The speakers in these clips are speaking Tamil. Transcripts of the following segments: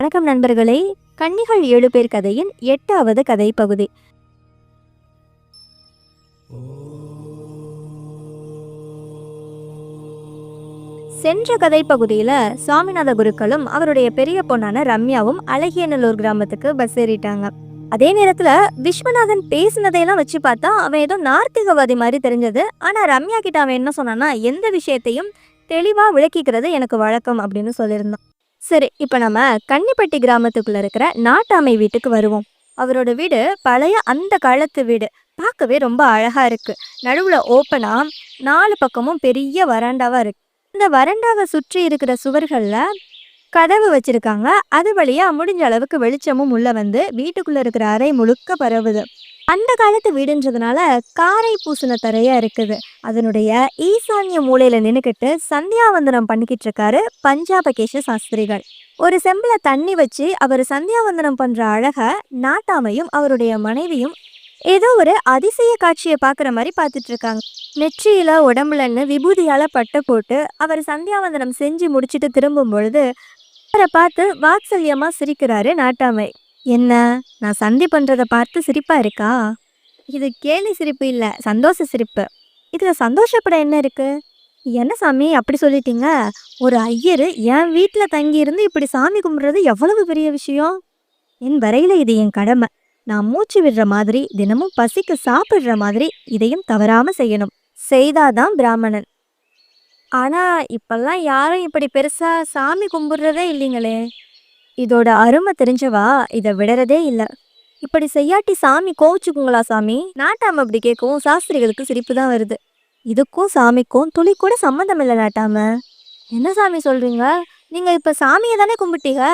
வணக்கம் நண்பர்களே. கன்னிகள் ஏழு பேர் கதையின் எட்டாவது கதை பகுதி சென்ற கதை பகுதியில் சுவாமிநாத குருக்களும் அவருடைய பெரிய பொண்ணான ரம்யாவும் அழகியநல்லூர் கிராமத்துக்கு பஸ் ஏறிட்டாங்க. அதே நேரத்துல விஸ்வநாதன் பேசினதையெல்லாம் வச்சு பார்த்தா அவன் ஏதோ நார்த்திகவாதி மாதிரி தெரிஞ்சது. ஆனா ரம்யா கிட்ட அவன் என்ன சொன்னான்னா எந்த விஷயத்தையும் தெளிவா விளக்கிக்கிறது எனக்கு வழக்கம் அப்படின்னு சொல்லியிருந்தான். சரி இப்போ நம்ம கன்னிப்பட்டி கிராமத்துக்குள்ள இருக்கிற நாட்டாமை வீட்டுக்கு வருவோம். அவரோட வீடு பழைய அந்த காலத்து வீடு. பார்க்கவே ரொம்ப அழகா இருக்கு. நடுவுல ஓப்பனா நாலு பக்கமும் பெரிய வராண்டாவா இருக்கு. இந்த வராண்டாவை சுற்றி இருக்கிற சுவர்கள்ல கதவு வச்சிருக்காங்க. அது வழியா முடிஞ்ச அளவுக்கு வெளிச்சமும் உள்ள வந்து வீட்டுக்குள்ள இருக்கிற அறை முழுக்க பரவுது. அந்த காலத்து வீடுன்றதுனால காரை பூசின தரையா இருக்குது. அதனுடைய ஈசான்ய மூலையில நின்னுக்கிட்டு சந்தியாவந்தனம் பண்ணிக்கிட்டு இருக்காரு பஞ்சாபகேஷ சாஸ்திரிகள். ஒரு செம்பில் தண்ணி வச்சு அவர் சந்தியாவந்தனம் பண்ற அழக நாட்டாமையும் அவருடைய மனைவியும் ஏதோ ஒரு அதிசய காட்சியை பார்க்குற மாதிரி பார்த்துட்டு இருக்காங்க நெற்றியில உடம்புலன்னு விபூதியால பட்டை போட்டு அவர் சந்தியாவந்தனம் செஞ்சு முடிச்சிட்டு திரும்பும் பொழுது அவரை பார்த்து வாத்சல்யமா சிரிக்கிறாரு நாட்டாமை. என்ன? நான் சந்தி பண்ணுறதை பார்த்து சிரிப்பாக இருக்கா? இது கேலி சிரிப்பு இல்லை சந்தோஷ சிரிப்பு. இதில் சந்தோஷப்பட என்ன இருக்குது என்ன சாமி அப்படி சொல்லிட்டீங்க? ஒரு ஐயர் என் வீட்டில் தங்கியிருந்து இப்படி சாமி கும்பிட்றது எவ்வளவு பெரிய விஷயம்? என் வரையில இது என் கடமை. நான் மூச்சு விடுற மாதிரி தினமும் பசிக்கு சாப்பிட்ற மாதிரி இதையும் தவறாமல் செய்யணும். செய்தாதான் பிராமணன். ஆனால் இப்பெல்லாம் யாரும் இப்படி பெருசாக சாமி கும்பிட்றதே இல்லைங்களே. இதோட அருமை தெரிஞ்சவா? இதை விடறதே இல்லை. இப்படி செய்யாட்டி சாமி கோவிச்சுக்குங்களா சாமி? நாட்டாம அப்படி கேட்கவும் சாஸ்திரிகளுக்கு சிரிப்பு தான் வருது. இதுக்கும் சாமிக்கும் துளி கூட சம்மந்தம் இல்லை நாட்டாம. என்ன சாமி சொல்றீங்க? நீங்க இப்ப சாமியை தானே கும்பிட்டீங்க?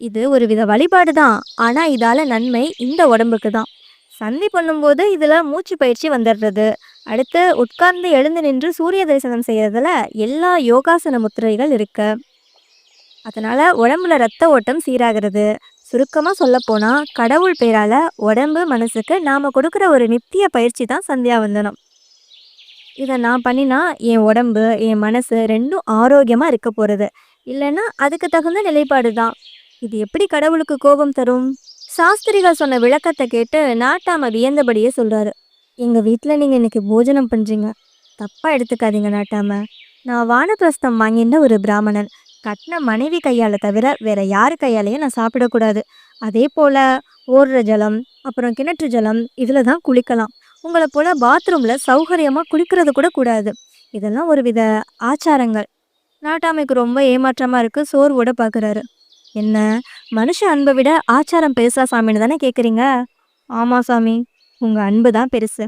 இது ஒரு வித வழிபாடு தான். ஆனா இதால நன்மை இந்த உடம்புக்கு தான். சந்தி பண்ணும்போது இதுல மூச்சு பயிற்சி வந்துடுறது. அடுத்து உட்கார்ந்து எழுந்து நின்று சூரிய தரிசனம் செய்யறதுல எல்லா யோகாசன முத்திரைகள் இருக்கு. அதனால் உடம்புல ரத்த ஓட்டம் சீராகிறது. சுருக்கமாக சொல்லப்போனால் கடவுள் பெயரால் உடம்பு மனசுக்கு நாம் கொடுக்குற ஒரு நித்திய பயிற்சி தான் சந்தியாவந்தனம் இதை நான் பண்ணினா என் உடம்பு என் மனசு ரெண்டும் ஆரோக்கியமாக இருக்க போகிறது இல்லைன்னா அதுக்கு தகுந்த நிலைப்பாடு தான். இது எப்படி கடவுளுக்கு கோபம் தரும்? சாஸ்திரிகள் சொன்ன விளக்கத்தை கேட்டு நாட்டாம வியந்தபடியே சொல்கிறாரு எங்கள் வீட்டில் நீங்கள் இன்னைக்கு போஜனம் பண்ணுறீங்க தப்பாக எடுத்துக்காதீங்க நாட்டாம. நான் வானப்பிரஸ்தம் வாங்கின ஒரு பிராமணன். கட்டின மனைவி கையால் தவிர வேற யார் கையாலையும் நான் சாப்பிடக்கூடாது. அதே போல் ஓடுற ஜலம் அப்புறம் கிணற்று ஜலம் இதில் தான் குளிக்கலாம். உங்களை போல் பாத்ரூமில் சௌகரியமாக குளிக்கிறது கூட கூடாது. இதெல்லாம் ஒரு வித ஆச்சாரங்கள். நாட்டாமைக்கு ரொம்ப ஏமாற்றமாக இருக்குது சோர்வோட பார்க்குறாரு என்ன மனுஷ அன்பை விட ஆச்சாரம் பெருசா சாமின்னு தானே கேட்குறீங்க ஆமாம் சாமி உங்கள் அன்பு தான் பெருசு.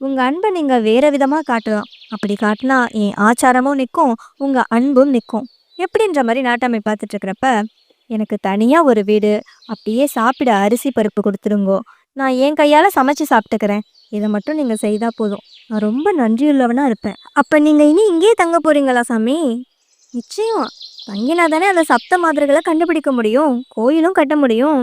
உங்கள் அன்பை நீங்கள் வேறு விதமாக காட்டலாம். அப்படி காட்டினா என் ஆச்சாரமும் நிற்கும் உங்கள் அன்பும் நிற்கும் எப்படின்ற மாதிரி நாட்டாமை பார்த்துட்டு இருக்கிறப்ப எனக்கு தனியாக ஒரு வீடு அப்படியே சாப்பிட அரிசி பருப்பு கொடுத்துருங்கோ. நான் என் கையால் சமைச்சு சாப்பிட்டுக்கிறேன். இதை மட்டும் நீங்கள் செய்தால் போதும். நான் ரொம்ப நன்றியுள்ளவனாக இருப்பேன். அப்போ நீங்கள் இனி இங்கேயே தங்க போகிறீங்களா சாமி? நிச்சயம். தங்கினா தானே அந்த சப்த மாதிரிகளை கண்டுபிடிக்க முடியும். கோயிலும் கட்ட முடியும்.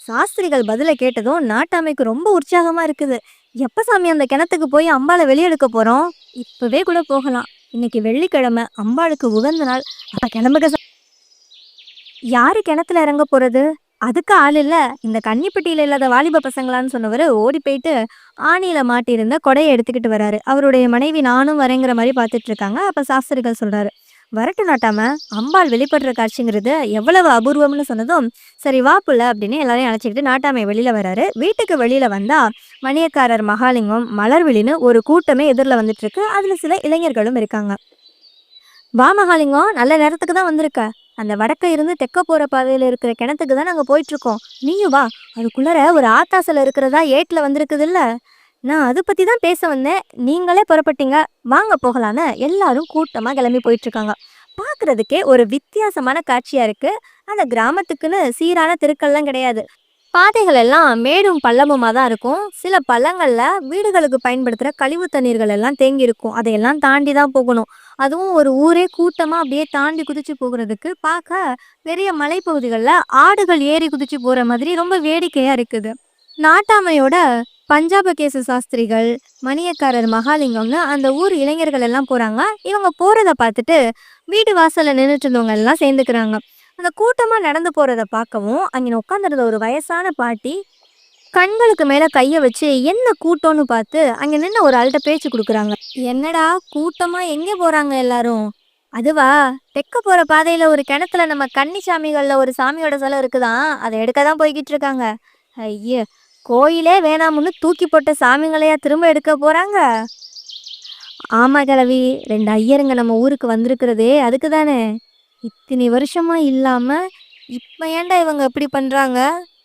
சாஸ்திரிகள் பதிலை கேட்டதும் நாட்டாமைக்கு ரொம்ப உற்சாகமாக இருக்குது. எப்போ சாமி அந்த கிணத்துக்கு போய் அம்பாளை வெளியெடுக்க போகிறோம் இப்போவே கூட போகலாம். இன்னைக்கு வெள்ளிக்கிழமை அம்பாளுக்கு உகந்த நாள். அப்ப கிளம்புக யாரு கிணத்துல இறங்க போறது? அதுக்கு ஆள் இல்ல. இந்த கன்னிப்பட்டியில இல்லாத வாலிப பசங்களான்னு சொன்னவர் ஓடி போயிட்டு ஆணியில மாட்டியிருந்த கொடையை எடுத்துக்கிட்டு வராரு. அவருடைய மனைவி நானும் வரேங்கிற மாதிரி பார்த்துட்டு இருக்காங்க. அப்ப சாஸ்திரிகள் சொல்றாரு வரட்டு நாட்டாம அம்பாள் வெளிப்படுற காட்சிங்கிறது எவ்வளவு அபூர்வம்னு சொன்னதும் சரி வா புள்ள அப்படின்னு எல்லாரையும் அழைச்சிக்கிட்டு நாட்டாமை வெளியில வராரு. வீட்டுக்கு வெளியில வந்தா மணியக்காரர் மகாலிங்கம் மலர்விழின்னு ஒரு கூட்டமே எதிரில் வந்துட்டு இருக்கு அதுல சில இளைஞர்களும் இருக்காங்க. வா மகாலிங்கம் நல்ல நேரத்துக்கு தான் வந்திருக்க. அந்த வடக்க இருந்து தெக்க போற பாதையில இருக்கிற கிணத்துக்கு தான் நாங்க போயிட்டு இருக்கோம் நீயும் வா. அதுக்குள்ளார ஒரு ஆத்தாசல இருக்கிறதா ஏட்ல வந்திருக்குது இல்ல நான் அதை பற்றி தான் பேச வந்தேன். நீங்களே புறப்பட்டீங்க. வாங்க போகலான்னு எல்லாரும் கூட்டமாக கிளம்பி போயிட்டுருக்காங்க. பார்க்குறதுக்கே ஒரு வித்தியாசமான காட்சியாக இருக்குது அந்த கிராமத்துக்குன்னு சீரான தெருக்கள்லாம் கிடையாது. பாதைகள் எல்லாம் மேடும் பள்ளமுமாக தான் இருக்கும். சில பள்ளங்களில் வீடுகளுக்கு பயன்படுத்துகிற கழிவு தண்ணீர்கள் எல்லாம் தேங்கி இருக்கும். அதையெல்லாம் தாண்டி தான் போகணும். அதுவும் ஒரு ஊரே கூட்டமாக அப்படியே தாண்டி குதிச்சு போகிறதுக்கு பார்க்க பெரிய மலைப்பகுதிகளில் ஆடுகள் ஏறி குதிச்சு போகிற மாதிரி ரொம்ப வேடிக்கையாக இருக்குது. நாட்டாமையோட பஞ்சாபகேசு சாஸ்திரிகள் மணியக்காரர் மகாலிங்கம்னு அந்த ஊர் இளைஞர்கள் எல்லாம் போகிறாங்க இவங்க போகிறத பார்த்துட்டு வீட்டு வாசலில் நின்றுட்டு இருந்தவங்க எல்லாம் சேர்ந்துக்கிறாங்க. அந்த கூட்டமாக நடந்து போகிறத பார்க்கவும் அங்கே உட்காந்துருந்த ஒரு வயசான பாட்டி கண்களுக்கு மேலே கையை வச்சு என்ன கூட்டம்னு பார்த்து அங்கே நின்று ஒரு ஆள்கிட்ட பேச்சு கொடுக்குறாங்க. என்னடா கூட்டமாக எங்கே போகிறாங்க எல்லாரும்? அதுவா தெக்க போகிற பாதையில் ஒரு கிணத்துல நம்ம கன்னி சாமிகளில் ஒரு சாமியோட சிலை இருக்குதான். அதை எடுக்க தான் போய்கிட்டு இருக்காங்க. ஐயோ கோயிலே வேணாமுன்னு தூக்கி போட்ட சாமிங்களையா திரும்ப எடுக்க போறாங்க? ஆமா கிழவி ரெண்டு ஐயருங்க நம்ம ஊருக்கு வந்திருக்கிறதே அதுக்கு தானே இத்தனை வருஷமா இல்லாம இப்ப ஏன்டா இவங்க இப்படி பண்றாங்க?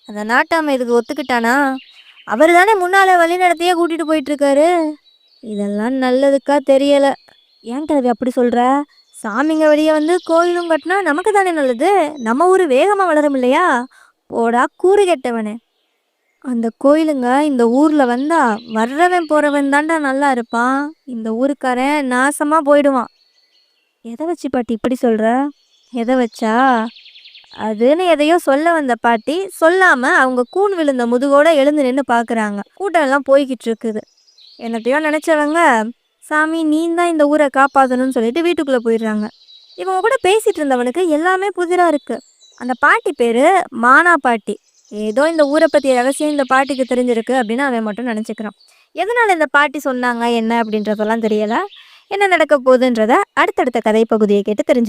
அந்த நாட்டாம இதுக்கு ஒத்துக்கிட்டானா? அவர் தானே முன்னால வழிநடத்தையே கூட்டிட்டு போயிட்டு இருக்காரு இதெல்லாம் நல்லதுக்கா தெரியல. ஏன் கிழவி அப்படி சொல்ற? சாமிங்க வெளியே வந்து கோயிலும் கட்டினா நமக்கு தானே நல்லது? நம்ம ஊர் வேகமாக வளரும் இல்லையா? போடா கூறு கெட்டவனே. அந்த கோயிலுங்க இந்த ஊர்ல வந்தா வர்றவன் போறவன் தாண்டா நல்லா இருப்பான். இந்த ஊருக்காரன் நாசமா போயிடுவான். எதை வச்சு பாட்டி இப்படி சொல்ற? எதை வச்சா? அதுன்னு எதையோ சொல்ல வந்த பாட்டி சொல்லாம அவங்க கூன் விழுந்த முதுகோட எழுந்து நின்று பாக்குறாங்க. கூட்டம் எல்லாம் போய்கிட்டு இருக்குது. என்னத்தையோ நினைச்சவங்க சாமி நீ தான் இந்த ஊரை காப்பாற்றணும்னு சொல்லிட்டு வீட்டுக்குள்ள போயிடுறாங்க. இவங்க கூட பேசிட்டு இருந்தவனுக்கு எல்லாமே புதிரா இருக்கு. அந்த பாட்டி பேரு மானா பாட்டி. ஏதோ இந்த ஊரை பற்றிய ரகசியம் இந்த பாட்டிக்கு தெரிஞ்சிருக்கு அப்படின்னு அவன் மட்டும் நினச்சிக்கிறான். எதனால இந்த பாட்டி சொன்னாங்க என்ன அப்படின்றதெல்லாம் தெரியல. என்ன நடக்க போகுதுன்றத அடுத்தடுத்த கதை பகுதியை கேட்டு தெரிஞ்சு